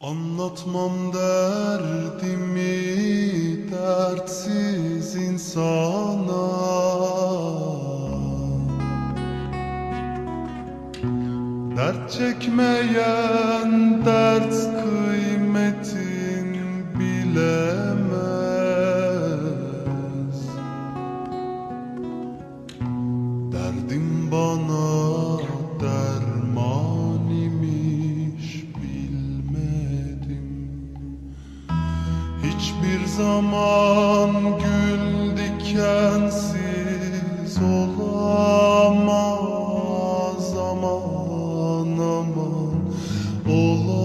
Anlatmam derdimi dertsiz insana. Dert çekmeyen dert kıymetin bilemez. Derdim bana Hiçbir zaman gül dikensiz olamaz. Aman aman. Olamaz.